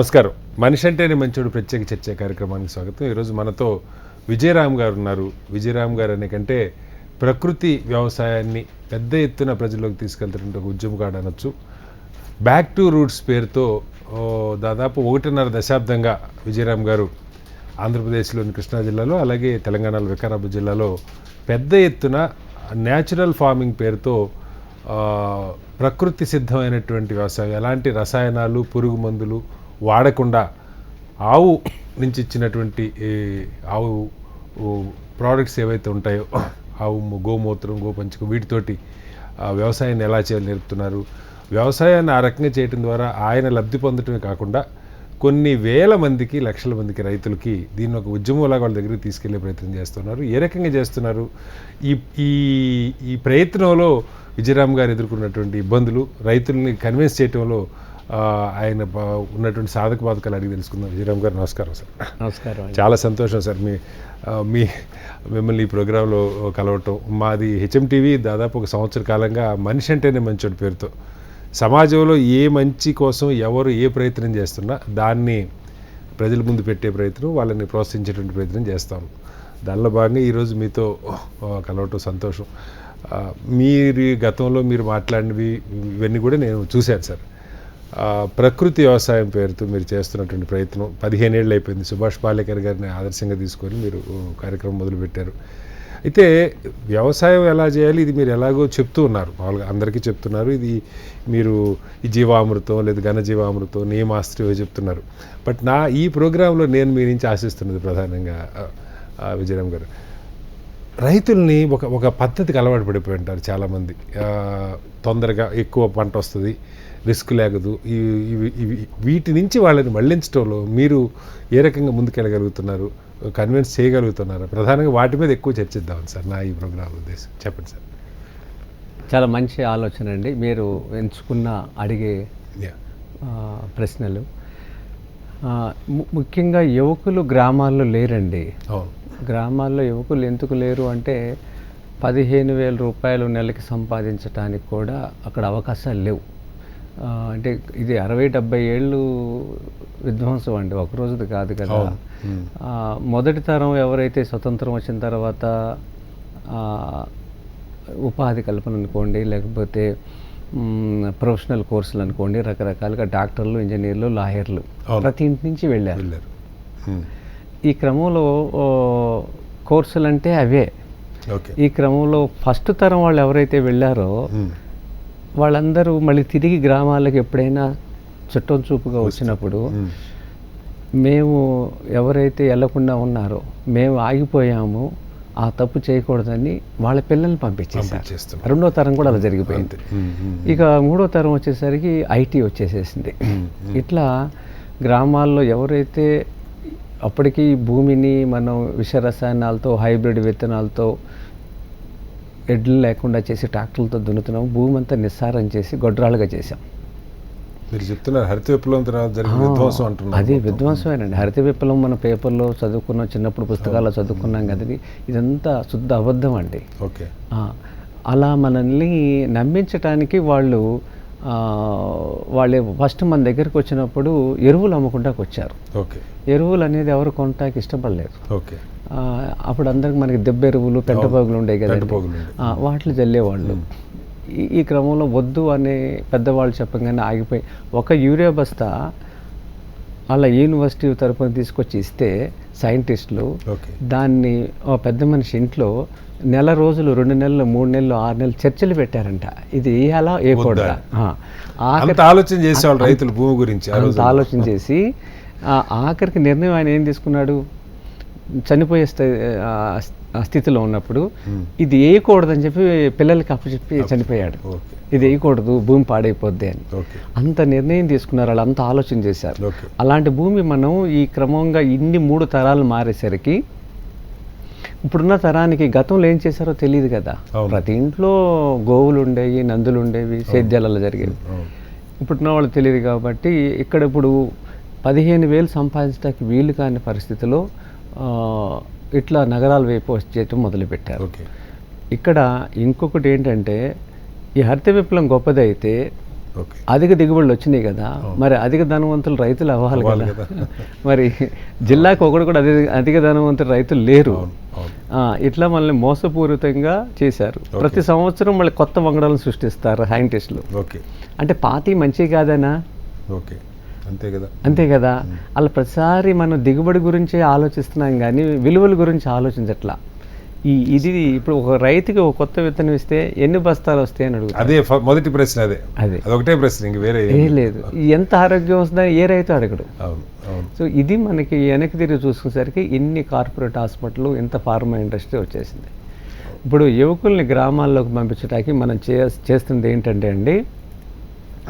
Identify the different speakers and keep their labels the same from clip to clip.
Speaker 1: నమస్కారం. మనిషి అంటేనే మంచోడు ప్రత్యేక చర్చ కార్యక్రమానికి స్వాగతం. ఈరోజు మనతో విజయరామ్ గారు ఉన్నారు. విజయరామ్ గారు అనే కంటే ప్రకృతి వ్యవసాయాన్ని పెద్ద ఎత్తున ప్రజల్లోకి తీసుకెళ్తున్న ఒక ఉద్యమకాడు అనొచ్చు. బ్యాక్ టు రూట్స్ పేరుతో దాదాపు ఒకటిన్నర దశాబ్దంగా విజయరామ్ గారు ఆంధ్రప్రదేశ్లోని కృష్ణా జిల్లాలో అలాగే తెలంగాణలో వికారాబాద్ జిల్లాలో పెద్ద ఎత్తున న్యాచురల్ ఫార్మింగ్ పేరుతో ప్రకృతి సిద్ధమైనటువంటి వ్యవసాయం ఎలాంటి రసాయనాలు పురుగు మందులు వాడకుండా ఆవు నుంచి ఇచ్చినటువంటి ఆవు ప్రోడక్ట్స్ ఏవైతే ఉంటాయో ఆవు గోమూత్రం గోపంచకం వీటితోటి ఆ, వ్యవసాయాన్ని ఎలా చేయాలి నేర్పుతున్నారు? వ్యవసాయాన్ని ఆ రకంగా చేయడం ద్వారా ఆయన లబ్ధి పొందటమే కాకుండా కొన్ని వేల మందికి లక్షల మందికి రైతులకి దీన్ని ఒక ఉద్యమంలాగా వాళ్ళ దగ్గరికి తీసుకెళ్ళే ప్రయత్నం చేస్తున్నారు. ఏ రకంగా చేస్తున్నారు? ఈ ఈ ఈ ప్రయత్నంలో విజయరామ్ గారు ఎదుర్కొన్నటువంటి ఇబ్బందులు రైతుల్ని కన్విన్స్ చేయటంలో ఆయన ఉన్నటువంటి సాధక బాధకాలు అడిగి తెలుసుకుందాం. విజయరామ్ గారు నమస్కారం సార్.
Speaker 2: నమస్కారం
Speaker 1: చాలా సంతోషం సార్. మీ మీ మిమ్మల్ని ఈ ప్రోగ్రాంలో కలవటం. మాది హెచ్ఎం టీవీ దాదాపు ఒక సంవత్సర కాలంగా మనిషి అంటేనే మంచోడి పేరుతో. సమాజంలో ఏ మంచి కోసం ఎవరు ఏ ప్రయత్నం చేస్తున్నా దాన్ని ప్రజల ముందు పెట్టే ప్రయత్నం వాళ్ళని ప్రోత్సహించేటువంటి ప్రయత్నం చేస్తాం. దానిలో భాగంగా ఈరోజు మీతో కలవటం సంతోషం. మీరు గతంలో మీరు మాట్లాడినవి ఇవన్నీ కూడా నేను చూశాను సార్. ప్రకృతి వ్యవసాయం పేరుతో మీరు చేస్తున్నటువంటి ప్రయత్నం పదిహేను ఏళ్ళు అయిపోయింది. సుభాష్ పాలేకర్ గారిని ఆదర్శంగా తీసుకొని మీరు కార్యక్రమం మొదలుపెట్టారు. అయితే వ్యవసాయం ఎలా చేయాలి? ఇది మీరు ఎలాగో చెప్తూ ఉన్నారు. మామూలుగా అందరికీ చెప్తున్నారు. ఇది మీరు ఈ జీవామృతం లేదా ఘనజీవామృతం నియమాస్త్రి చెప్తున్నారు. బట్ నా ఈ ప్రోగ్రాంలో నేను మీ నుంచి ఆశిస్తున్నది ప్రధానంగా విజయరామ్ గారు. రైతుల్ని ఒక ఒక పద్ధతికి అలవాటు పడిపోయి ఉంటారు చాలామంది. తొందరగా ఎక్కువ పంట వస్తుంది. రిస్క్ లేకదు ఈ- ఇవి- ఇవి వీటి నుంచి వాళ్ళని మళ్ళించడంలో మీరు ఏ రకంగా ముందుకెళ్ళగలుగుతున్నారు? కన్విన్స్ చేయగలుగుతున్నారు? ప్రధానంగా వాటి మీద ఎక్కువ చర్చిద్దాం సార్ నా ఈ ప్రోగ్రామ్ ఉద్దేశం. చెప్పండి సార్.
Speaker 2: చాలా మంచి ఆలోచన అండి. మీరు ఎంచుకున్న అడిగే ప్రశ్నలు. ముఖ్యంగా యువకులు గ్రామాల్లో లేరండి. గ్రామాల్లో యువకులు ఎందుకు లేరు అంటే పదిహేను వేల రూపాయలు నెలకి సంపాదించడానికి కూడా అక్కడ అవకాశాలు లేవు. అంటే ఇది అరవై డెబ్బై ఏళ్ళు విధ్వంసం అండి. ఒక రోజుది కాదు కదా. మొదటి తరం ఎవరైతే స్వతంత్రం వచ్చిన తర్వాత ఉపాధి కల్పన అనుకోండి లేకపోతే ప్రొఫెషనల్ కోర్సులు అనుకోండి రకరకాలుగా డాక్టర్లు ఇంజనీర్లు లాయర్లు. ప్రతి ఇంటి నుంచి వెళ్ళారు. ఈ క్రమంలో కోర్సులు అంటే అవే. ఈ క్రమంలో ఫస్ట్ తరం వాళ్ళు ఎవరైతే వెళ్ళారో. వాళ్ళందరూ మళ్ళీ తిరిగి గ్రామాలకు ఎప్పుడైనా చుట్టం చూపుగా వచ్చినప్పుడు. మేము ఎవరైతే వెళ్ళకుండా ఉన్నారో మేము ఆగిపోయాము ఆ తప్పు చేయకూడదని వాళ్ళ పిల్లల్ని
Speaker 1: పంపించేస్తున్నాం.
Speaker 2: రెండో తరం కూడా అలా జరిగిపోయింది. ఇక మూడో తరం వచ్చేసరికి ఐటీ వచ్చేసేసింది. ఇట్లా గ్రామాల్లో ఎవరైతే అప్పటికి భూమిని మనం విష రసాయనాలతో హైబ్రిడ్ విత్తనాలతో ఎడ్లు లేకుండా చేసి ట్రాక్టర్లతో దున్నుతున్నాం భూమి అంతా నిస్సారం చేసి గొడ్రాలుగా చేసాం
Speaker 1: మీరు చెప్తున్నారు హరిత విప్లవం తర్వాత జరిగిన విధ్వంసం అంటున్నారు
Speaker 2: అది విధ్వంసమేనండి. హరిత విప్లవం మన పేపర్లో చదువుకున్నాం చిన్నప్పుడు పుస్తకాల్లో చదువుకున్నాం కదండి. ఇదంతా శుద్ధ అబద్ధం అండి.
Speaker 1: ఓకే.
Speaker 2: అలా మనల్ని నమ్మించటానికి వాళ్ళు వాళ్ళే ఫస్ట్ మన దగ్గరికి వచ్చినప్పుడు ఎరువులు అమ్ముకుంటాకు వచ్చారు
Speaker 1: ఓకే.
Speaker 2: ఎరువులు అనేది ఎవరు కొనటానికి ఇష్టపడలేదు.
Speaker 1: ఓకే.
Speaker 2: అప్పుడు అందరికి మనకి దెబ్బ ఎరువులు పెంటపోగులు ఉండేవి. ఆ, వాటిని చల్లేవాళ్ళు ఈ క్రమంలో వద్దు అని పెద్దవాళ్ళు చెప్పగానే ఆగిపోయి ఒక యూరియా బస్తా అలా యూనివర్సిటీ తరపున తీసుకొచ్చి ఇస్తే సైంటిస్టులు దాన్ని ఓ పెద్ద మనిషి ఇంట్లో నెల రోజులు రెండు నెలలు మూడు నెలలు ఆరు నెలలు చర్చలు పెట్టారంట. ఇది వేయాలా వేయకూడదా
Speaker 1: ఆలోచన చేసేవాళ్ళు రైతులు భూమి గురించి
Speaker 2: ఆలోచన చేసి ఆఖరికి నిర్ణయం ఆయన ఏం తీసుకున్నాడు? చనిపోయే స్థితిలో ఉన్నప్పుడు ఇది వేయకూడదని చెప్పి పిల్లలకి అప్పచెప్పి చనిపోయాడు.
Speaker 1: ఓకే.
Speaker 2: ఇది వేయకూడదు భూమి పాడైపోద్ది అని. అంత నిర్ణయం తీసుకున్నారు వాళ్ళు అంత ఆలోచన చేశారు. అలాంటి భూమి మనం ఈ క్రమంగా ఇన్ని మూడు తరాలు మారేసరికి ఇప్పుడున్న తరానికి గతంలో ఏం చేశారో తెలియదు కదా. ప్రతి ఇంట్లో గోవులు ఉండేవి నందులు ఉండేవి సేద్యాలలో జరిగేవి. ఇప్పుడున్న వాళ్ళు తెలియదు కాబట్టి ఇక్కడ ఇప్పుడు పదిహేను వేలు సంపాదించడానికి వీలు కాని పరిస్థితిలో ఇట్లా నగరాల వైపు వచ్చేయటం మొదలుపెట్టారు.
Speaker 1: ఓకే.
Speaker 2: ఇక్కడ ఇంకొకటి ఏంటంటే ఈ హరిత విప్లవం గొప్పదైతే
Speaker 1: ఓకే.
Speaker 2: అధిక దిగుబడులు వచ్చినాయి కదా మరి అధిక ధనవంతులు రైతులు అవ్వాలి కదా. మరి జిల్లాకు ఒకడు కూడా అధిక అధిక ధనవంతులు రైతులు లేరు. ఇట్లా మనల్ని మోసపూరితంగా చేశారు. ప్రతి సంవత్సరం మళ్ళీ కొత్త వంగడాలను సృష్టిస్తారు సైంటిస్టులు.
Speaker 1: ఓకే.
Speaker 2: అంటే పాతి మంచి కాదనా?
Speaker 1: ఓకే. అంతే కదా.
Speaker 2: అంతే కదా. అలా ప్రతిసారి మనం దిగుబడి గురించి ఆలోచిస్తున్నాం కానీ విలువల గురించి ఆలోచించట్లా. ఈ ఇది ఇప్పుడు ఒక రైతుకి ఒక కొత్త విత్తనం ఇస్తే ఎన్ని బస్తాలు వస్తాయి అని అడుగుతారు?
Speaker 1: అదే మొదటి ప్రశ్న అదే.
Speaker 2: అదే.
Speaker 1: అదొకటే ప్రశ్న ఇంక వేరే ఏం-
Speaker 2: లేదు. ఎంత ఆరోగ్యం వస్తుందని ఏ రైతు అడగడు. సో ఇది మనకి వెనక్కి తిరిగి చూసుకునేసరికి ఇన్ని కార్పొరేట్ హాస్పిటల్ ఇంత ఫార్మా ఇండస్ట్రీ వచ్చేసింది. ఇప్పుడు యువకుల్ని గ్రామాల్లోకి పంపించడానికి మనం చేస్తుంది ఏంటంటే అండి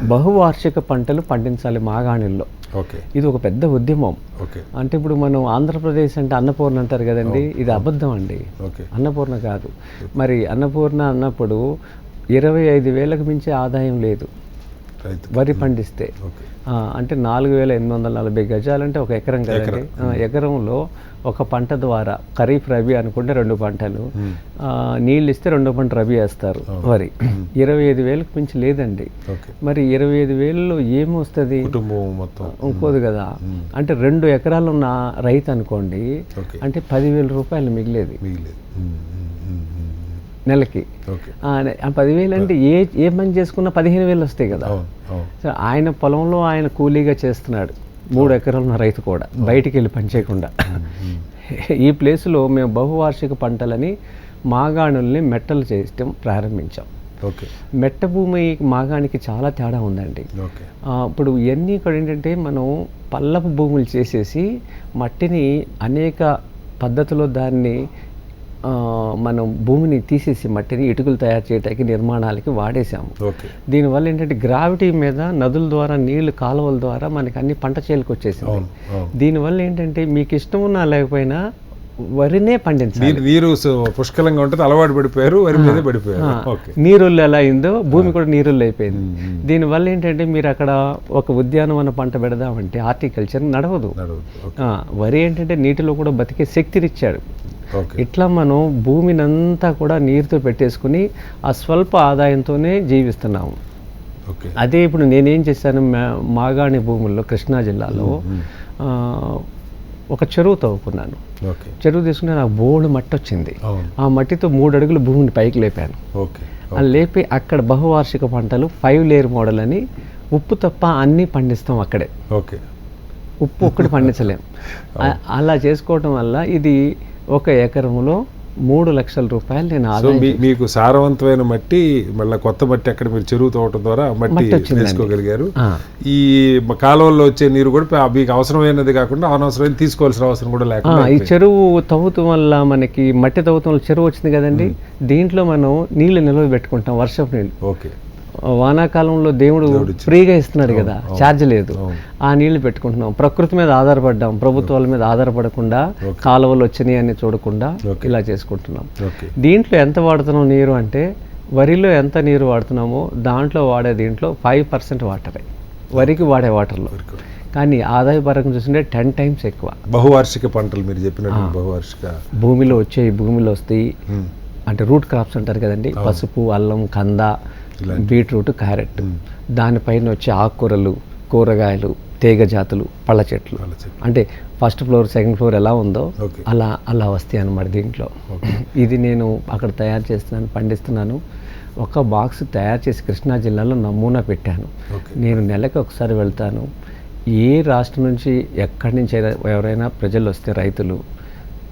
Speaker 2: బహువార్షిక పంటలు పండించాలి మాగాణిల్లో
Speaker 1: ఓకే.
Speaker 2: ఇది ఒక పెద్ద ఉద్యమం.
Speaker 1: ఓకే.
Speaker 2: అంటే ఇప్పుడు మనం ఆంధ్రప్రదేశ్ అంటే అన్నపూర్ణ అంటారు కదండి ఇది అబద్ధం అండి.
Speaker 1: ఓకే.
Speaker 2: అన్నపూర్ణ కాదు. మరి అన్నపూర్ణ అన్నప్పుడు ఇరవై ఐదు వేలకు మించి ఆదాయం లేదు. వరి పండిస్తే. అంటే నాలుగు వేల ఎనిమిది వందల నలభై గజాలంటే ఒక ఎకరం కదండి. ఎకరంలో ఒక పంట ద్వారా ఖరీఫ్ రబీ అనుకుంటే రెండు పంటలు. నీళ్ళు ఇస్తే రెండో పంట రబీ వేస్తారు వరి. ఇరవై ఐదు వేలకు మించి లేదండి. మరి ఇరవై ఐదు వేలలో ఏమొస్తుంది? ఇంకోదు కదా. అంటే రెండు ఎకరాలు ఉన్న రైతు అనుకోండి అంటే పదివేల రూపాయలు మిగిలేది. నెలకి. పదివేలు అంటే ఏ ఏ పని చేసుకున్నా పదిహేను వేలు వస్తాయి కదా. సో ఆయన పొలంలో ఆయన కూలీగా చేస్తున్నాడు. మూడు ఎకరాలు ఉన్న రైతు కూడా. బయటికి వెళ్ళి పని చేయకుండా. ఈ ప్లేస్లో మేము బహువార్షిక పంటలని మాగాణుల్ని మెట్టలు చేయటం ప్రారంభించాం.
Speaker 1: ఓకే.
Speaker 2: మెట్ట భూమి మాగానికి చాలా తేడా ఉందండి. ఇప్పుడు ఇవన్నీ ఇక్కడ ఏంటంటే మనం పల్లపు భూములు చేసేసి మట్టిని అనేక పద్ధతిలో దాన్ని మనం భూమిని తీసేసి మట్టిని ఇటుకలు తయారు చేయడానికి నిర్మాణాలకి వాడేసాము దీనివల్ల ఏంటంటే గ్రావిటీ మీద నదుల ద్వారా నీళ్ళు కాలువల ద్వారా మనకి అన్ని పంట చేలకు వచ్చేసింది. దీనివల్ల ఏంటంటే మీకు ఇష్టం ఉన్నా లేకపోయినా వరినే పండించాలి.
Speaker 1: నీరు పుష్కలంగా ఉంటుంది అలవాటు పడిపోయారు వరి మీదే పడిపోయారు.
Speaker 2: నీరుళ్ళు ఎలా అయిందో భూమి కూడా నీరుళ్ళు అయిపోయింది. దీనివల్ల ఏంటంటే మీరు అక్కడ ఒక ఉద్యానవన పంట పెడదామంటే హార్టికల్చర్ నడవదు. వరి ఏంటంటే నీటిలో కూడా బతికే శక్తినిచ్చాడు ఇట్లా మనం భూమిని అంతా కూడా నీరుతో పెట్టేసుకుని ఆ స్వల్ప ఆదాయంతోనే జీవిస్తున్నాము.
Speaker 1: ఓకే.
Speaker 2: అదే ఇప్పుడు నేనేం చేశాను మా- మాగాణి భూముల్లో కృష్ణా జిల్లాలో ఒక చెరువు తవ్వుకున్నాను.
Speaker 1: ఓకే.
Speaker 2: చెరువు తీసుకుంటే నాకు బోల్డ్ మట్టి వచ్చింది ఆ మట్టితో మూడు అడుగులు భూమిని పైకి లేపాను. లేపి అక్కడ బహువార్షిక పంటలు ఫైవ్ లేయర్ మోడల్ అని ఉప్పు తప్ప అన్నీ పండిస్తాం అక్కడే.
Speaker 1: ఓకే.
Speaker 2: ఉప్పు ఒక్కటి పండించలేం. అలా చేసుకోవటం వల్ల ఇది ఒక ఎకరంలో మూడు లక్షల రూపాయలు నేను
Speaker 1: మీకు సారవంతమైన మట్టి మళ్ళీ కొత్త మట్టి అక్కడ మీరు చెరువు తవ్వటం ద్వారా మట్టి
Speaker 2: ఆ,
Speaker 1: ఈ కాలువల్లో వచ్చే నీరు కూడా మీకు అవసరమైనది కాకుండా అనవసరమైన తీసుకోవాల్సిన అవసరం కూడా లేకుండా
Speaker 2: ఈ చెరువు తవ్వుతం వల్ల మనకి మట్టి తవ్వుతం వల్ల చెరువు వచ్చింది కదండి? దీంట్లో మనం నీళ్ళు నిల్వ పెట్టుకుంటాం వర్షపు నీళ్ళు.
Speaker 1: ఓకే.
Speaker 2: వానాకాలంలో దేవుడు ఫ్రీగా ఇస్తున్నాడు కదా ఛార్జ్ లేదు. ఆ నీళ్ళు పెట్టుకుంటున్నాం. ప్రకృతి మీద ఆధారపడ్డాం. ప్రభుత్వాల మీద ఆధారపడకుండా కాలువలు వచ్చినాయి అని చూడకుండా ఇలా చేసుకుంటున్నాం. దీంట్లో ఎంత వాడుతున్నాం నీరు అంటే వరిలో ఎంత నీరు వాడుతున్నామో దాంట్లో వాడే దీంట్లో ఫైవ్ పర్సెంట్ వాటరే. వరికి వాడే వాటర్లో. కానీ ఆదాయ పరంగా చూస్తుంటే టెన్ టైమ్స్ ఎక్కువ.
Speaker 1: బహువార్షిక పంటలు మీరు చెప్పినట్టు బహువార్షిక.
Speaker 2: భూమిలో వచ్చే భూమిలో వస్తాయి. అంటే రూట్ క్రాప్స్ అంటారు కదండి. పసుపు అల్లం కంద బీట్రూట్ క్యారెట్. దానిపైన వచ్చే ఆకుకూరలు కూరగాయలు తీగ జాతులు పళ్ళ చెట్లు. అంటే ఫస్ట్ ఫ్లోర్ సెకండ్ ఫ్లోర్ ఎలా ఉందో అలా అలా వస్తాయి అన్నమాట దీంట్లో. ఇది నేను అక్కడ తయారు చేస్తున్నాను పండిస్తున్నాను. ఒక బాక్స్ తయారు చేసి కృష్ణా జిల్లాలో నమూనా పెట్టాను. నేను నెలకు ఒకసారి వెళ్తాను. ఏ రాష్ట్రం నుంచి ఎక్కడి నుంచి ఎవరైనా ప్రజలు వస్తే రైతులు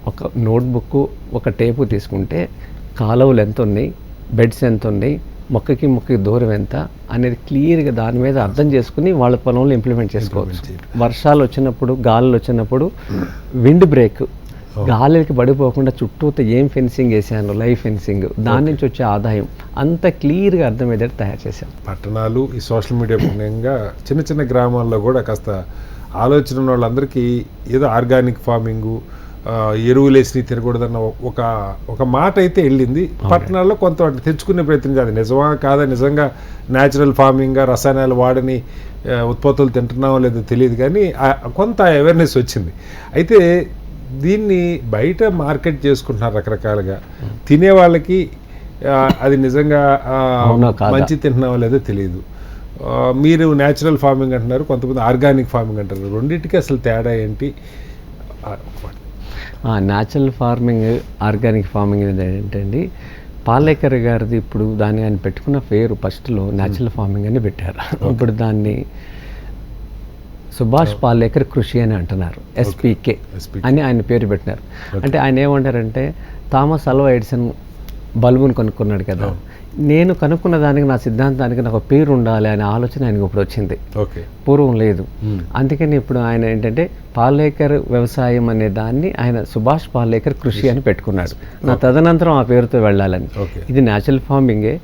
Speaker 2: ఒక నోట్బుక్ ఒక టేపు తీసుకుంటే కాలువలు ఎంత ఉన్నాయి బెడ్స్ ఎంత ఉన్నాయి మొక్కకి మొక్కకి దూరం ఎంత అనేది క్లియర్గా దాని మీద అర్థం చేసుకుని వాళ్ళ పొలంలో ఇంప్లిమెంట్ చేసుకోవచ్చు. వర్షాలు వచ్చినప్పుడు గాలులు వచ్చినప్పుడు విండ్ బ్రేక్ గాలికి పడిపోకుండా చుట్టూతో ఏం ఫెన్సింగ్ వేసాను? లైవ్ ఫెన్సింగ్ దాని నుంచి వచ్చే ఆదాయం. అంత క్లియర్గా అర్థమయ్యేటట్టు తయారు చేశాను
Speaker 1: పట్టణాలు ఈ సోషల్ మీడియా పుణ్యంగా చిన్న చిన్న గ్రామాల్లో కూడా కాస్త ఆలోచన ఉన్న వాళ్ళందరికీ ఏదో ఆర్గానిక్ ఫార్మింగు ఎరువులు వేసి తినకూడదన్న ఒక ఒక మాట అయితే వెళ్ళింది. పట్టణాల్లో కొంత తెచ్చుకునే ప్రయత్నం కాదు. నిజమా కాదా? నిజంగా న్యాచురల్ ఫార్మింగ్గా రసాయనాలు వాడని ఉత్పత్తులు తింటున్నామో లేదో తెలియదు కానీ కొంత అవేర్నెస్ వచ్చింది. అయితే దీన్ని బయట మార్కెట్ చేసుకుంటున్నారు రకరకాలుగా. తినే వాళ్ళకి అది నిజంగా? మంచి తింటున్నామో లేదో తెలియదు. మీరు న్యాచురల్ ఫార్మింగ్ అంటున్నారు కొంతమంది ఆర్గానిక్ ఫార్మింగ్ అంటారు రెండింటికి అసలు తేడా ఏంటి?
Speaker 2: న్యాచురల్ ఫార్మింగ్ ఆర్గానిక్ ఫార్మింగ్ అనేది ఏంటండి? పాలేకర్ గారిది ఇప్పుడు దాన్ని ఆయన పెట్టుకున్న పేరు ఫస్ట్లో న్యాచురల్ ఫార్మింగ్ అని పెట్టారు. ఇప్పుడు దాన్ని సుభాష్ పాలేకర్ కృషి అని అంటున్నారు ఎస్పీకే. అని ఆయన పేరు పెట్టినారు. అంటే ఆయన ఏమంటారంటే థామస్ అల్వా ఎడిసన్ బల్బును కనుక్కున్నాడు కదా. నేను కనుక్కున్న దానికి నా సిద్ధాంతానికి నాకు పేరు ఉండాలి అనే ఆలోచన ఆయనకు ఇప్పుడు వచ్చింది.
Speaker 1: ఓకే
Speaker 2: పూర్వం లేదు. అందుకని ఇప్పుడు ఆయన ఏంటంటే పాలేకర్ వ్యవసాయం అనే దాన్ని ఆయన సుభాష్ పాలేకర్ కృషి అని పెట్టుకున్నాడు. నా తదనంతరం ఆ పేరుతో వెళ్ళాలని. ఇది న్యాచురల్ ఫార్మింగే.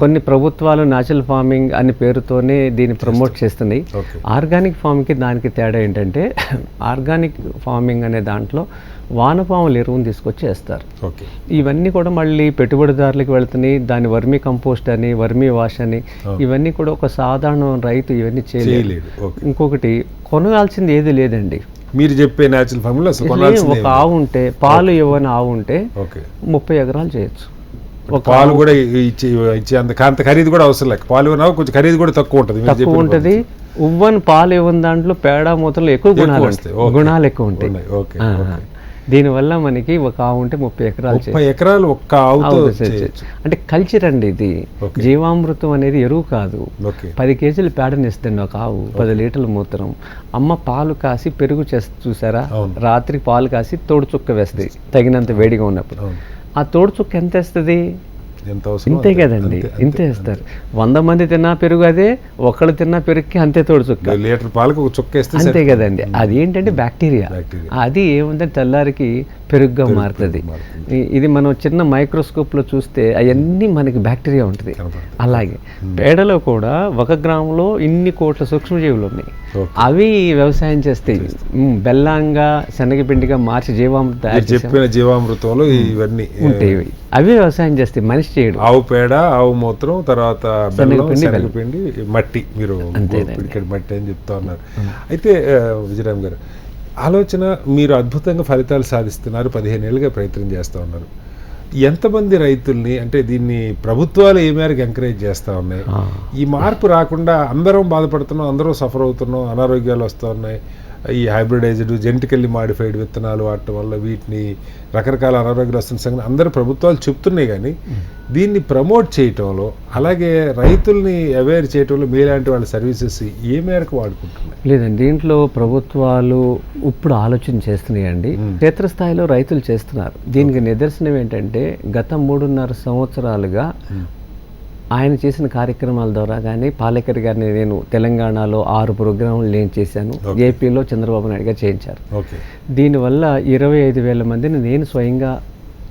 Speaker 2: కొన్ని ప్రభుత్వాలు న్యాచురల్ ఫార్మింగ్ అనే పేరుతోనే దీన్ని ప్రమోట్ చేస్తున్నాయి. ఆర్గానిక్ ఫార్మింగ్కి దానికి తేడా ఏంటంటే ఆర్గానిక్ ఫార్మింగ్ అనే దాంట్లో వానపాముల ఎరువును తీసుకొచ్చి వేస్తారు. ఇవన్నీ కూడా మళ్ళీ పెట్టుబడిదారులకు వెళ్తున్నాయి. దాని వర్మీ కంపోస్ట్ అని వర్మీ వాష్ అని ఇవన్నీ కూడా ఒక సాధారణ రైతు ఇవన్నీ చేయలేదు ఇంకొకటి కొనగాల్సింది ఏది లేదండి.
Speaker 1: మీరు చెప్పే న్యాచురల్ కొనాల్సింది
Speaker 2: ఒక ఆవు ఉంటే పాలు ఇవ్వని ఆవు ఉంటే
Speaker 1: ఓకే
Speaker 2: ముప్పై ఎకరాలు చేయొచ్చు. ఒక
Speaker 1: పాలు కూడా ఇచ్చే ఇచ్చే అంత అంత ఖరీదు కూడా అవసరం లేక. పాలు కొన్నా కొంచెం ఖరీదు కూడా తక్కువ ఉంటుంది.
Speaker 2: తక్కువ ఉంటుంది. ఉవ్వని పాలు ఇవ్వని దాంట్లో పేడ మూతలు ఎక్కువ గుణాలు. గుణాలు ఎక్కువ ఉంటాయి.
Speaker 1: ఓకే.
Speaker 2: దీనివల్ల మనకి ఒక ఆవు ఉంటే ముప్పై ఎకరాలు
Speaker 1: ఎకరాలు ఒక్క ఆవుతో
Speaker 2: ఆవు అంటే కల్చర్ అండి ఇది. జీవామృతం అనేది ఎరువు కాదు. పది కేజీలు పేడనిస్తుంది ఒక ఆవు పది లీటర్ల మూత్రం. అమ్మ పాలు కాసి పెరుగు చేసి చూసారా. రాత్రి పాలు కాసి తోడు చుక్క వేస్తుంది తగినంత వేడిగా ఉన్నప్పుడు. ఆ తోడు చుక్క ఎంత వేస్తుంది?
Speaker 1: ఎంత
Speaker 2: ఇంతే కదండి ఇంతే వేస్తారు వంద మంది తిన్నా పెరుగు అదే ఒకళ్ళు తిన్నా పెరుగుకి అంతే తోడు చుక్క.
Speaker 1: లీటర్ పాలకు ఒక చుక్క
Speaker 2: అంతే కదండి. అది ఏంటంటే బ్యాక్టీరియా. అది ఏముందంటే తెల్లారికి పెరుగుగా మారుతుంది. ఇది మనం చిన్న మైక్రోస్కోప్లో చూస్తే అవన్నీ మనకి బ్యాక్టీరియా ఉంటుంది. అలాగే పేడలో కూడా ఒక గ్రామంలో ఇన్ని కోట్ల సూక్ష్మజీవులు ఉన్నాయి. అవి వ్యవసాయం చేస్తాయి. బెల్లంగా శనగపిండిగా మార్చి జీవామృతం
Speaker 1: చెప్పిన జీవామృతంలో ఇవన్నీ
Speaker 2: ఉంటాయి. అవి వ్యవసాయం చేస్తాయి మనిషి చేయడు.
Speaker 1: ఆవు పేడ ఆవు మూత్రం తర్వాత బెల్లం
Speaker 2: శనగపిండి,
Speaker 1: మట్టి. మీరు మట్టి అని చెప్తా ఉన్నారు. అయితే విజయరామ్ గారు ఆలోచన మీరు అద్భుతంగా ఫలితాలు సాధిస్తున్నారు పదిహేను ఏళ్ళుగా ప్రయత్నం చేస్తూ ఉన్నారు. ఎంతమంది రైతుల్ని అంటే దీన్ని ప్రభుత్వాలు ఏ మేరకు ఎంకరేజ్ చేస్తూ ఉన్నాయి. ఈ మార్పు రాకుండా అందరం బాధపడుతున్నాం అందరం సఫర్ అవుతున్నాం అనారోగ్యాలు వస్తూ ఉన్నాయి. ఈ హైబ్రిడైజ్డ్ జెనెటికల్లీ మాడిఫైడ్ విత్తనాలు వాడటం వల్ల వీటిని రకరకాల అనారోగ్యాలు వస్తున్న సంగతి అందరూ ప్రభుత్వాలు చెప్తున్నాయి కానీ దీన్ని ప్రమోట్ చేయటంలో అలాగే రైతుల్ని అవేర్ చేయటంలో మీలాంటి వాళ్ళ సర్వీసెస్ ఏ మేరకు వాడుకుంటున్నాయి?
Speaker 2: లేదండి దీంట్లో ప్రభుత్వాలు ఇప్పుడు ఆలోచన చేస్తున్నాయండి. క్షేత్రస్థాయిలో రైతులు చేస్తున్నారు. దీనికి నిదర్శనం ఏంటంటే గత మూడున్నర సంవత్సరాలుగా ఆయన చేసిన కార్యక్రమాల ద్వారా కానీ పాలేకర్ గారిని నేను తెలంగాణలో ఆరు ప్రోగ్రాములు నేను చేశాను. ఏపీలో చంద్రబాబు నాయుడు గారు చేయించారు. దీనివల్ల ఇరవై ఐదు వేల మందిని నేను స్వయంగా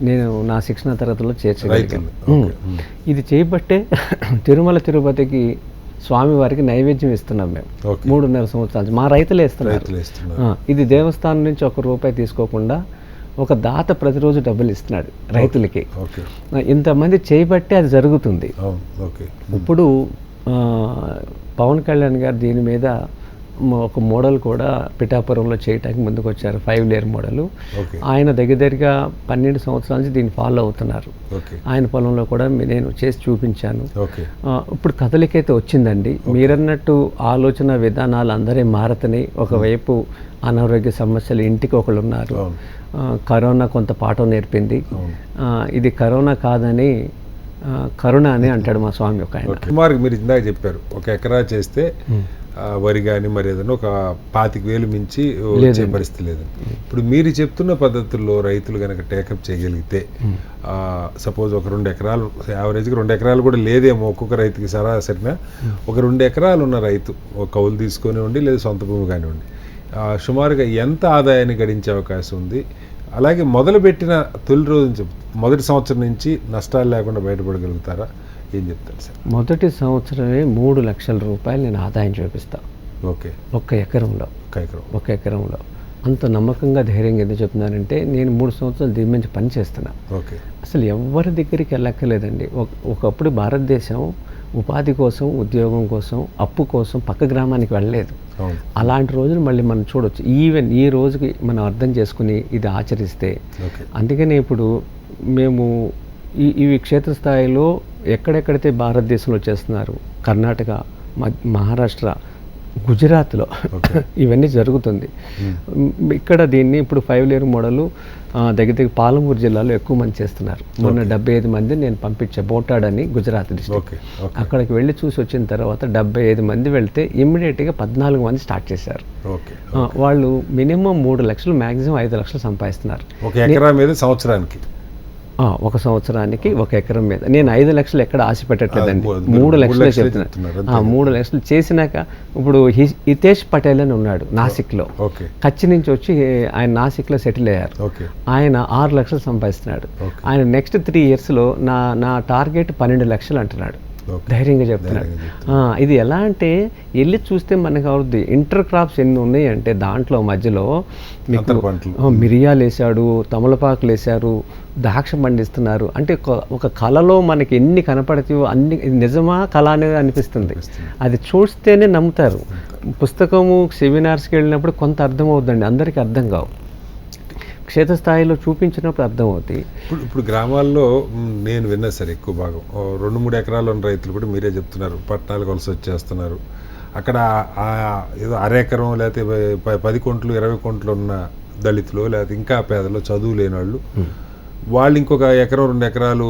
Speaker 2: నేను నా శిక్షణ తరగతిలో చేర్చగలిగాను. ఇది చేయబట్టే తిరుమల తిరుపతికి స్వామివారికి నైవేద్యం ఇస్తున్నాం మేము. మూడున్నర సంవత్సరాల. మా రైతులే ఇస్తున్నారు. ఇది దేవస్థానం నుంచి ఒక రూపాయి తీసుకోకుండా ఒక దాత ప్రతిరోజు డబ్బులు ఇస్తున్నాడు రైతులకి. ఇంతమంది చేయబట్టే అది జరుగుతుంది. ఇప్పుడు పవన్ కళ్యాణ్ గారు దీని మీద ఒక మోడల్ కూడా పిఠాపురంలో చేయటానికి ముందుకు వచ్చారు ఫైవ్ లేయర్ మోడల్ ఆయన దగ్గర దగ్గరగా పన్నెండు సంవత్సరాల నుంచి దీన్ని ఫాలో అవుతున్నారు. ఆయన పొలంలో కూడా నేను చేసి చూపించాను. ఇప్పుడు కదలికైతే వచ్చిందండి. మీరన్నట్టు ఆలోచన విధానాలు అందరే మారుతున్నాయి ఒకవైపు అనారోగ్య సమస్యలు ఇంటికి ఒకళ్ళు ఉన్నారు కరోనా కొంత పాఠం నేర్పింది. ఇది కరోనా కాదని కరుణ అని అంటాడు మా స్వామి ఒక ఆయన.
Speaker 1: మీరు ఇందాక చెప్పారు ఒక ఎకరా చేస్తే వరి కానీ మరి ఏదైనా ఒక పాతిక వేలు మించి వచ్చే పరిస్థితి లేదండి ఇప్పుడు మీరు చెప్తున్న పద్ధతుల్లో రైతులు కనుక టేకప్ చేయగలిగితే సపోజ్ ఒక రెండు ఎకరాలు యావరేజ్గా రెండు ఎకరాలు కూడా లేదేమో ఒక్కొక్క రైతుకి సరాసరిన ఒక రెండు ఎకరాలు ఉన్న రైతు ఒక కౌలు తీసుకొని ఉండి లేదా సొంత భూమి కానివ్వండి సుమారుగా ఎంత ఆదాయాన్ని గడించే అవకాశం ఉంది? అలాగే మొదలుపెట్టిన తొలి రోజు నుంచి మొదటి సంవత్సరం నుంచి నష్టాలు లేకుండా బయటపడగలుగుతారా? ఏం చెప్తారు సార్?
Speaker 2: మొదటి సంవత్సరమే మూడు లక్షల రూపాయలు నేను ఆదాయం చూపిస్తా.
Speaker 1: ఓకే.
Speaker 2: ఒక్క ఎకరంలో.
Speaker 1: ఒక్క ఎకరం.
Speaker 2: ఒక ఎకరంలో. అంత నమ్మకంగా ధైర్యంగా ఎందుకు చెప్తున్నానంటే నేను మూడు సంవత్సరాలు దీని నుంచి పని చేస్తున్నా
Speaker 1: ఓకే.
Speaker 2: అసలు ఎవరి దగ్గరికి వెళ్ళక్కర్లేదండి. ఒక- ఒకప్పుడు భారతదేశం ఉపాధి కోసం ఉద్యోగం కోసం అప్పు కోసం పక్క గ్రామానికి వెళ్ళలేదు. అలాంటి రోజులు మళ్ళీ మనం చూడొచ్చు. ఈవెన్ ఈ రోజుకి మనం అర్థం చేసుకుని ఇది ఆచరిస్తే అందుకని ఇప్పుడు మేము ఈ ఇవి క్షేత్రస్థాయిలో ఎక్కడెక్కడైతే భారతదేశంలో చేస్తున్నారు కర్ణాటక మహారాష్ట్ర గుజరాత్లో. ఇవన్నీ జరుగుతుంది. మ్, ఇక్కడ దీన్ని ఇప్పుడు ఫైవ్ లేయర్ మోడల్ దగ్గర దగ్గర పాలమూరు జిల్లాలో ఎక్కువ మంది చేస్తున్నారు. మొన్న డెబ్బై ఐదు మంది నేను పంపించా బోటాడ్ అని గుజరాత్ డిస్ట్రిక్ట్. అక్కడికి వెళ్ళి చూసి వచ్చిన తర్వాత డెబ్బై ఐదు మంది వెళ్తే ఇమ్మీడియట్గా పద్నాలుగు మంది స్టార్ట్ చేశారు. వాళ్ళు మినిమం మూడు లక్షలు మ్యాక్సిమం ఐదు లక్షలు సంపాదిస్తున్నారు.
Speaker 1: సంవత్సరానికి.
Speaker 2: ఒక సంవత్సరానికి ఒక ఎకరం మీద. నేను ఐదు లక్షలు ఎక్కడ ఆశ పెట్టట్లేదండి.
Speaker 1: మూడు-
Speaker 2: లక్షలే చెప్తున్నా. ఆ, మూడు లక్షలు చేసినాక ఇప్పుడు హితేష్ పటేల్ అని ఉన్నాడు నాసిక్లో. కచ్చి నుంచి వచ్చి ఆయన నాసిక్లో సెటిల్ అయ్యారు. ఆయన ఆరు లక్షలు సంపాదిస్తున్నాడు. ఆయన నెక్స్ట్ త్రీ ఇయర్స్లో నా నా టార్గెట్ పన్నెండు లక్షలు అంటున్నాడు. ధైర్యంగా ఆ, ఇది ఎలా అంటే వెళ్ళి చూస్తే మనకు అవుద్ది. ఇంటర్ క్రాప్స్ ఎన్ని ఉన్నాయి అంటే దాంట్లో మధ్యలో మీకు మిరియాలు వేసాడు తమలపాకులు వేసారు ద్రాక్ష పండిస్తున్నారు. అంటే ఒక- కళలో మనకి ఎన్ని కనపడతాయో అన్ని నిజమా కళ అనేది అనిపిస్తుంది. అది చూస్తేనే నమ్ముతారు. పుస్తకము సెమినార్స్కి వెళ్ళినప్పుడు కొంత అర్థం అవుతుందండి అందరికీ అర్థం కావు. క్షేత్రస్థాయిలో చూపించినప్పుడు అర్థమవుతాయి
Speaker 1: ఇప్పుడు ఇప్పుడు గ్రామాల్లో నేను విన్నా సార్ ఎక్కువ భాగం. రెండు మూడు ఎకరాలు ఉన్న రైతులు కూడా మీరే చెప్తున్నారు. పట్టణాలకు వలస వచ్చేస్తున్నారు. అక్కడ ఏదో అరెకరం లేకపోతే పది కొంట్లు ఇరవై కొంట్లు ఉన్న దళితులు లేకపోతే ఇంకా పేదలు చదువు లేని వాళ్ళు వాళ్ళు ఇంకొక ఎకరం రెండు ఎకరాలు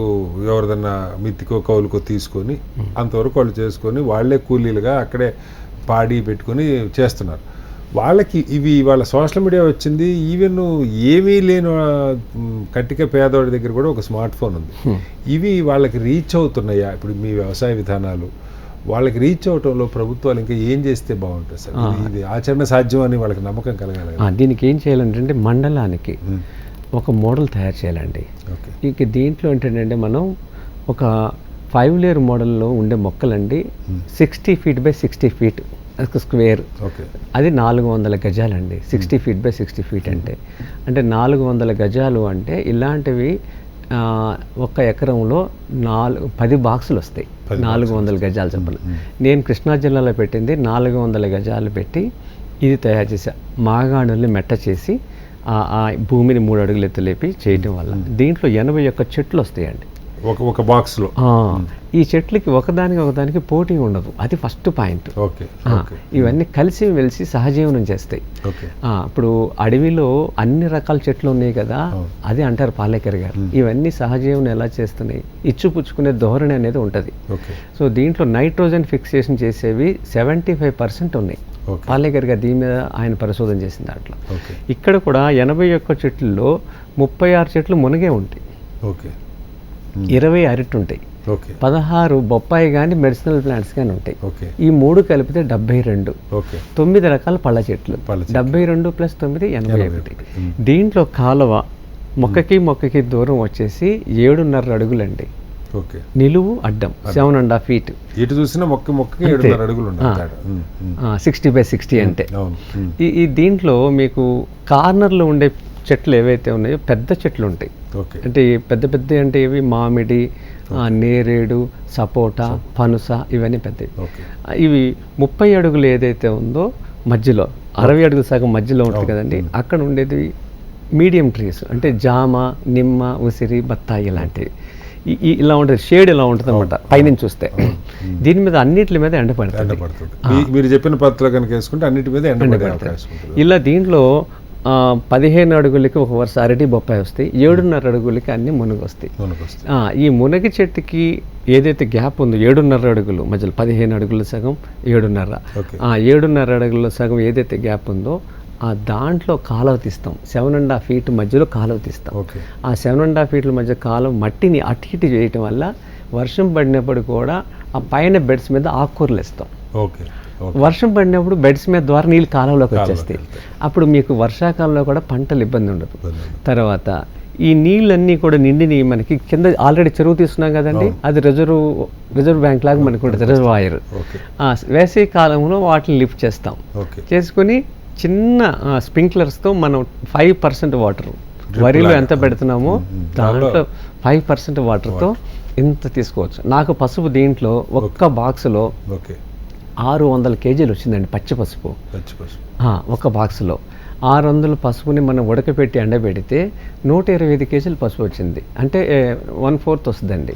Speaker 1: ఎవరిదన్నా మిత్తికో కౌలుకో తీసుకొని అంతవరకు వాళ్ళు చేసుకొని వాళ్ళే కూలీలుగా అక్కడే పాడి పెట్టుకొని చేస్తున్నారు. వాళ్ళకి ఇవి వాళ్ళ సోషల్ మీడియా వచ్చింది ఈవెన్ ఏమీ లేని కట్టిక పేదవాడి దగ్గర కూడా ఒక స్మార్ట్ ఫోన్ ఉంది. ఇవి వాళ్ళకి రీచ్ అవుతున్నాయా? ఇప్పుడు మీ వ్యవసాయ విధానాలు వాళ్ళకి రీచ్ అవటంలో ప్రభుత్వాలు ఇంకా ఏం చేస్తే బాగుంటుంది సార్? ఇది- ఆచరణ సాధ్యం అని వాళ్ళకి నమ్మకం కలగాలి
Speaker 2: దీనికి ఏం చేయాలంటే మండలానికి ఒక మోడల్ తయారు చేయాలండి.
Speaker 1: ఓకే.
Speaker 2: ఇక దీంట్లో ఏంటంటే మనం ఒక ఫైవ్ లేయర్ మోడల్లో ఉండే మొక్కలండి sixty feet by sixty feet square.
Speaker 1: Okay.
Speaker 2: అది నాలుగు వందల గజాలండి. Sixty feet by sixty feet అంటే. అంటే నాలుగు వందల గజాలు అంటే ఇలాంటివి ఒక్క ఎకరంలో నాలుగు పది బాక్సులు వస్తాయి. నాలుగు వందల గజాలు చొప్పున. నేను కృష్ణా జిల్లాలో పెట్టింది నాలుగు వందల గజాలు పెట్టి ఇది తయారు చేసా. మాగాణుల్ని మెట్ట చేసి ఆ ఆ భూమిని మూడు అడుగులు ఎత్తులేపి చేయడం వల్ల. దీంట్లో ఎనభై ఒక్క చెట్లు వస్తాయండి.
Speaker 1: ఒక ఒక బాక్స్లో
Speaker 2: ఈ చెట్లకి ఒకదానికి ఒకదానికి పోటీ ఉండదు. అది ఫస్ట్ పాయింట్
Speaker 1: ఓకే
Speaker 2: ఇవన్నీ కలిసి వెలిసి సహజీవనం చేస్తాయి. ఇప్పుడు అడవిలో అన్ని రకాల చెట్లు ఉన్నాయి కదా. అది అంటారు పాలేకర్ గారు. ఇవన్నీ సహజీవనం ఎలా చేస్తున్నాయి? ఇచ్చిపుచ్చుకునే ధోరణి అనేది ఉంటుంది.
Speaker 1: ఓకే.
Speaker 2: సో దీంట్లో నైట్రోజన్ ఫిక్సేషన్ చేసేవి సెవెంటీ ఫైవ్ పర్సెంట్ ఉన్నాయి. పాలేకర్ గారు దీని మీద ఆయన పరిశోధన చేసిన దాంట్లో. ఇక్కడ కూడా ఎనభై ఒక్క చెట్లలో ముప్పై ఆరు చెట్లు మునిగే ఉంటాయి.
Speaker 1: ఓకే.
Speaker 2: ఇరవై అరటి ఉంటాయి పదహారు బొప్పాయి కానీ మెడిసినల్ ప్లాంట్స్ కానీ ఉంటాయి.
Speaker 1: ఓకే.
Speaker 2: ఈ మూడు కలిపితే డెబ్బై రెండు.
Speaker 1: ఓకే.
Speaker 2: తొమ్మిది రకాల పళ్ళ చెట్లు. డెబ్బై రెండు ప్లస్ తొమ్మిది ఎనభై ఒకటి.
Speaker 1: ఉమ్.
Speaker 2: దీంట్లో కాలువ మొక్కకి మొక్కకి దూరం వచ్చేసి ఏడున్నర అడుగులండి నిలువు అడ్డం సెవెన్ అండ్ హాఫ్ ఫీట్.
Speaker 1: ఇటు చూసినా మొక్క మొక్కకి అడుగులు.
Speaker 2: సిక్స్టీ బై సిక్స్టీ అంటే. ఈ దీంట్లో మీకు కార్నర్లో ఉండే చెట్లు ఏవైతే ఉన్నాయో పెద్ద చెట్లు ఉంటాయి.
Speaker 1: ఓకే.
Speaker 2: అంటే పెద్ద పెద్ద అంటే ఇవి మామిడి నేరేడు సపోటా పనుస ఇవన్నీ పెద్దవి. ఇవి ముప్పై అడుగులు ఏదైతే ఉందో మధ్యలో అరవై అడుగులు సగం మధ్యలో ఉంటుంది కదండి. అక్కడ ఉండేది మీడియం ట్రీస్ అంటే జామ నిమ్మ ఉసిరి బత్తాయి లాంటివి ఈ- ఈ ఇలా ఉంటుంది. షేడ్ ఇలా ఉంటుంది అనమాట పైనుంచి చూస్తే దీని మీద అన్నిటి మీద ఎండ పడుతుంది.
Speaker 1: మీరు చెప్పిన పద్ధతిలో కనుక వేసుకుంటే అన్నిటి మీద ఎండ
Speaker 2: ఇలా దీంట్లో పదిహేను అడుగులకి ఒక వరుస అరటి బొప్పాయి వస్తాయి ఏడున్నర అడుగులకి అన్ని మునుగు వస్తాయి ఈ మునగ చెట్టుకి ఏదైతే గ్యాప్ ఉందో ఏడున్నర అడుగులు మధ్యలో పదిహేను అడుగుల సగం ఏడున్నర. ఆ ఏడున్నర అడుగుల సగం ఏదైతే గ్యాప్ ఉందో ఆ దాంట్లో కాలువ తీస్తాం. సెవెన్ అండ్ హాఫ్ ఫీట్ మధ్యలో కాలువ తీస్తాం. ఆ సెవెన్ అండ్ హాఫ్ ఫీట్ల మధ్య కాలం మట్టిని అటు ఇటు చేయటం వల్ల వర్షం పడినప్పుడు కూడా ఆ పైన బెడ్స్ మీద ఆకుకూరలు ఇస్తాం
Speaker 1: ఓకే.
Speaker 2: వర్షం పడినప్పుడు బెడ్స్ మీద ద్వారా నీళ్ళు కాలంలోకి వచ్చేస్తాయి. అప్పుడు మీకు వర్షాకాలంలో కూడా పంటలు ఇబ్బంది ఉండదు. తర్వాత ఈ నీళ్ళన్నీ కూడా నిండిని మనకి కింద ఆల్రెడీ చెరువు తీస్తున్నాం కదండి? అది రిజర్వ్ రిజర్వ్ బ్యాంక్ లాగా మనకు ఉంటుంది రిజర్వాయర్. వేసవి కాలంలో వాటిని లిఫ్ట్ చేస్తాం. చేసుకుని చిన్న స్ప్రింక్లర్స్తో మనం ఫైవ్ పర్సెంట్ వాటర్ వరిలో ఎంత పెడుతున్నామో దాంట్లో ఫైవ్ పర్సెంట్ వాటర్తో ఇంత తీసుకోవచ్చు. నాకు పసుపు దీంట్లో ఒక్క బాక్స్లో ఆరు వందల కేజీలు వచ్చిందండి పచ్చి పసుపు.
Speaker 1: పచ్చి పసుపు.
Speaker 2: ఆ, ఒక బాక్స్లో. ఆరు వందల పసుపుని మనం ఉడకపెట్టి ఎండబెడితే నూట ఇరవై ఐదు కేజీలు పసుపు వచ్చింది. అంటే వన్ ఫోర్త్ వస్తుందండి.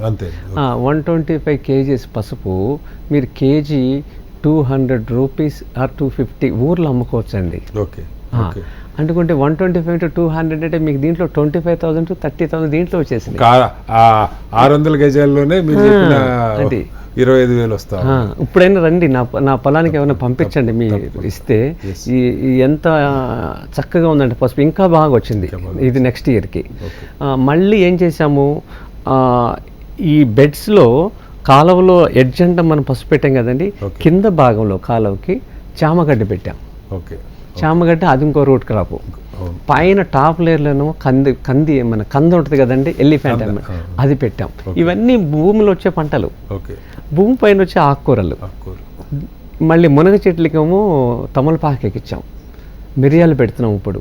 Speaker 2: వన్ ట్వంటీ ఫైవ్ కేజీస్ పసుపు మీరు kg two hundred rupees or two fifty ఊర్లో అమ్ముకోవచ్చండి.
Speaker 1: ఓకే.
Speaker 2: అనుకుంటే one twenty five to two hundred అంటే మీకు దీంట్లో twenty five thousand to thirty thousand దీంట్లో వచ్చేసింది.
Speaker 1: ఆరు వందల గజాల్లోనే మీరు. ఇరవై ఐదు వేలు వస్తా
Speaker 2: ఇప్పుడైనా రండి నా నా పొలానికి ఏమైనా పంపించండి మీ ఇస్తే. ఈ ఎంత చక్కగా ఉందంటే పసుపు ఇంకా బాగా వచ్చింది ఇది నెక్స్ట్ ఇయర్కి మళ్ళీ ఏం చేసాము ఈ బెడ్స్లో కాలువలో ఎడ్జ్ అంటే మనం పసుపు పెట్టాం కదండి. కింద భాగంలో కాలువకి చామగడ్డ పెట్టాం.
Speaker 1: ఓకే.
Speaker 2: చామగడ్డ అది ఇంకో రూట్ క్రాప్ పైన టాప్ లేయర్లోనేమో కంది కంది మన కంది ఉంటుంది కదండి ఎలిఫెంట్ అది పెట్టాం. ఇవన్నీ భూమిలో వచ్చే పంటలు. భూమి పైన వచ్చే ఆకుకూరలు.
Speaker 1: ఆకుకూర
Speaker 2: మళ్ళీ మునగ చెట్లకేమో తమలపాకు ఎక్కించాం మిరియాలు పెడుతున్నాం ఇప్పుడు.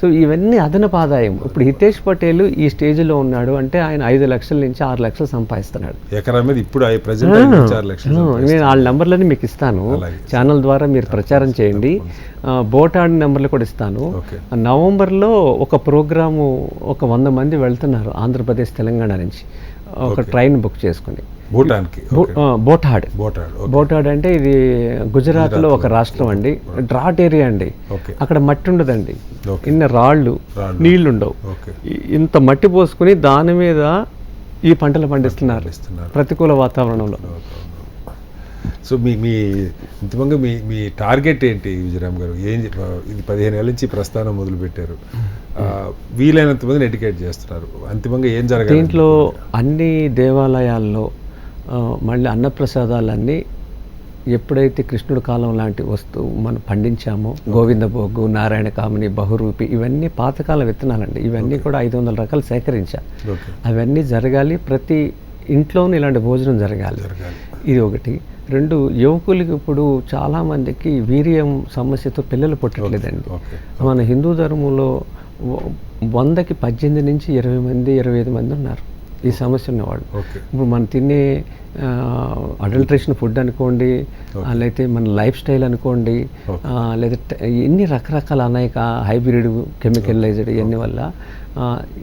Speaker 2: సో ఇవన్నీ అదనపు ఆదాయం ఇప్పుడు హితేష్ పటేల్ ఈ స్టేజ్లో ఉన్నాడు అంటే ఆయన ఐదు లక్షల నుంచి ఆరు లక్షలు సంపాదిస్తున్నాడు.
Speaker 1: ఎకరా మీద ఇప్పుడు
Speaker 2: నేను వాళ్ళ నెంబర్లని మీకు ఇస్తాను. ఛానల్ ద్వారా మీరు ప్రచారం చేయండి. బోటాడ్ నెంబర్లు కూడా ఇస్తాను. నవంబర్లో ఒక ప్రోగ్రాము ఒక వంద మంది వెళ్తున్నారు ఆంధ్రప్రదేశ్ తెలంగాణ నుంచి. ఒక ట్రైన్ బుక్ చేసుకుని.
Speaker 1: భూటాన్కి.
Speaker 2: బోటాడ్. బోటాడ్ అంటే ఇది గుజరాత్లో ఒక రాష్ట్రం అండి. డ్రాట్ ఏరియా అండి. అక్కడ మట్టి ఉండదండి. ఇన్న రాళ్ళు. నీళ్ళు ఉండవు ఇంత మట్టి పోసుకుని దాని మీద ఈ పంటలు పండిస్తున్నారు
Speaker 1: ఇస్తున్నారు
Speaker 2: ప్రతికూల వాతావరణంలో.
Speaker 1: సో మీ మీ ఇంతమంగా మీ మీ టార్గెట్ ఏంటి విజయరామ్ గారు? ఏం ఇది పదిహేను ఏళ్ళ నుంచి ప్రస్థానం మొదలు పెట్టారు ఆ, వీలైనంత మందిని ఎడ్యుకేట్ చేస్తున్నారు. అంతిమంగా ఏం జరగాలి
Speaker 2: దీంట్లో అన్ని దేవాలయాల్లో మళ్ళీ అన్నప్రసాదాలన్నీ ఎప్పుడైతే కృష్ణుడి కాలం లాంటి వస్తువు మనం పండించామో గోవింద భోగు నారాయణ కామిని బహురూపి ఇవన్నీ పాతకాల విత్తనాలండి. ఇవన్నీ కూడా ఐదు వందల రకాలు సేకరించా. అవన్నీ జరగాలి ప్రతి ఇంట్లోనూ ఇలాంటి భోజనం జరగాలి. ఇది ఒకటి. రెండు యువకులకి ఇప్పుడు చాలామందికి వీర్యం సమస్యతో పిల్లలు పుట్టట్లేదండి. మన హిందూ ధర్మంలో వందకి పద్దెనిమిది నుంచి ఇరవై మంది ఇరవై ఐదు మంది ఉన్నారు. ఈ సమస్య ఉన్నవాళ్ళు ఇప్పుడు మనం తినే అడల్ట్రేషన్ ఫుడ్ అనుకోండి లేకపోతే మన లైఫ్ స్టైల్ అనుకోండి లేదా ఎన్ని రకరకాల అనేక హైబ్రిడ్ కెమికలైజ్డ్ ఇవన్నీ వల్ల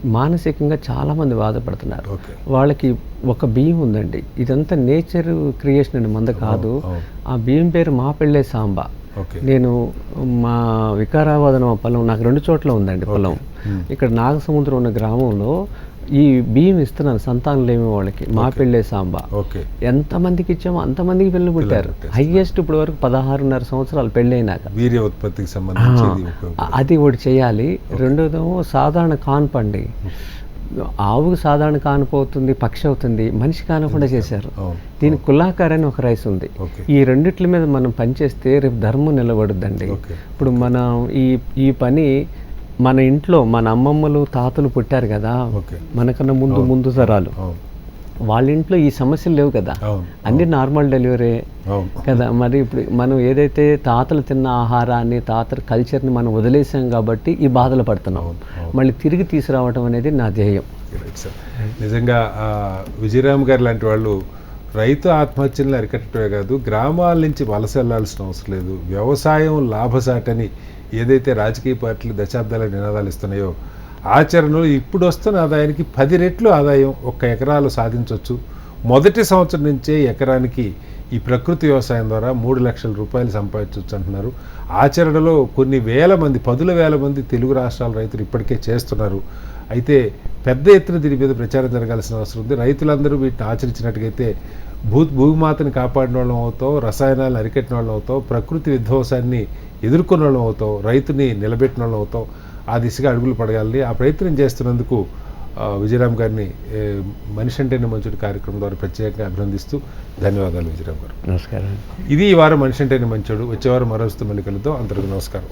Speaker 2: మానసికంగా చాలామంది బాధపడుతున్నారు. వాళ్ళకి ఒక బియ్యం ఉందండి. ఇదంతా నేచర్ క్రియేషన్ అండి మంద కాదు. ఆ బియ్యం పేరు మా పెళ్ళే సాంబా. నేను మా వికారాబాద్ పొలం నాకు రెండు చోట్ల ఉందండి పొలం. ఇక్కడ నాగసముద్రం ఉన్న గ్రామంలో ఈ బియ్యం ఇస్తున్నాను సంతానం లేని వాళ్ళకి. మా పెళ్ళే సాంబా.
Speaker 1: ఓకే.
Speaker 2: ఎంతమందికి ఇచ్చామో అంతమందికి పెళ్ళి పుట్టారు. హైయెస్ట్ ఇప్పుడు వరకు పదహారున్నర సంవత్సరాలు పెళ్ళైనాక.
Speaker 1: వీర్య ఉత్పత్తికి సంబంధించి
Speaker 2: అది ఒకటి చేయాలి. రెండోదేమో సాధారణ కాన్పండి ఆవుకు సాధారణ కానిపోతుంది పక్షి అవుతుంది మనిషి కానకుండా చేశారు.
Speaker 1: అవును.
Speaker 2: దీనికి కుల్లాకార్ అని ఒక రైస్ ఉంది. ఈ రెండిట్ల మీద మనం పనిచేస్తే రేపు ధర్మం నిలబడుద్దండి. ఇప్పుడు మనం ఈ ఈ పని మన ఇంట్లో మన అమ్మమ్మలు తాతలు పుట్టారు కదా. మనకన్నా ముందు ముందు తరాలు. వాళ్ళ ఇంట్లో ఈ సమస్యలు లేవు కదా. అన్ని నార్మల్ డెలివరీ కదా. మరి ఇప్పుడు మనం ఏదైతే తాతలు తిన్న ఆహారాన్ని తాతల కల్చర్ని మనం వదిలేసాం కాబట్టి ఈ బాధలు పడుతున్నాం. మళ్ళీ తిరిగి తీసుకురావడం అనేది నా ధ్యేయం.
Speaker 1: నిజంగా విజయరామ్ గారు లాంటి వాళ్ళు రైతు ఆత్మహత్యలను అరికట్టడమే కాదు గ్రామాల నుంచి వలస వెళ్ళాల్సిన అవసరం లేదు. వ్యవసాయం లాభసాటని ఏదైతే రాజకీయ పార్టీలు దశాబ్దాల నినాదాలు ఇస్తున్నాయో ఆచరణలో ఇప్పుడు వస్తున్న ఆదాయానికి పది రెట్లు ఆదాయం ఒక్క ఎకరాలు సాధించవచ్చు మొదటి సంవత్సరం నుంచే ఎకరానికి ఈ ప్రకృతి వ్యవసాయం ద్వారా మూడు లక్షల రూపాయలు సంపాదించవచ్చు అంటున్నారు. ఆచరణలో కొన్ని వేల మంది పదుల వేల మంది తెలుగు రాష్ట్రాల రైతులు ఇప్పటికే చేస్తున్నారు. అయితే పెద్ద ఎత్తున దీని మీద ప్రచారం జరగాల్సిన అవసరం ఉంది. రైతులందరూ వీటిని ఆచరించినట్టుగైతే భూ భూమాతని కాపాడిన వాళ్ళం అవుతాం రసాయనాలను అరికట్టిన వాళ్ళం అవుతాం ప్రకృతి విధ్వంసాన్ని ఎదుర్కొన్న వాళ్ళం అవుతాం రైతుని నిలబెట్టిన వాళ్ళం అవుతాం ఆ దిశగా అడుగులు పడగాలని ఆ ప్రయత్నం చేస్తున్నందుకు విజయరామ్ గారిని మనిషి అంటేనే మంచుడు కార్యక్రమం ద్వారా ప్రత్యేకంగా అభినందిస్తూ ధన్యవాదాలు విజయరామ్ గారు.
Speaker 2: నమస్కారం.
Speaker 1: ఇది ఈ వారం మనిషి అంటేనే మంచోడు. వచ్చే వారం మరోస్తూ మళ్ళీ కలుద్దాం. అందరికీ నమస్కారం.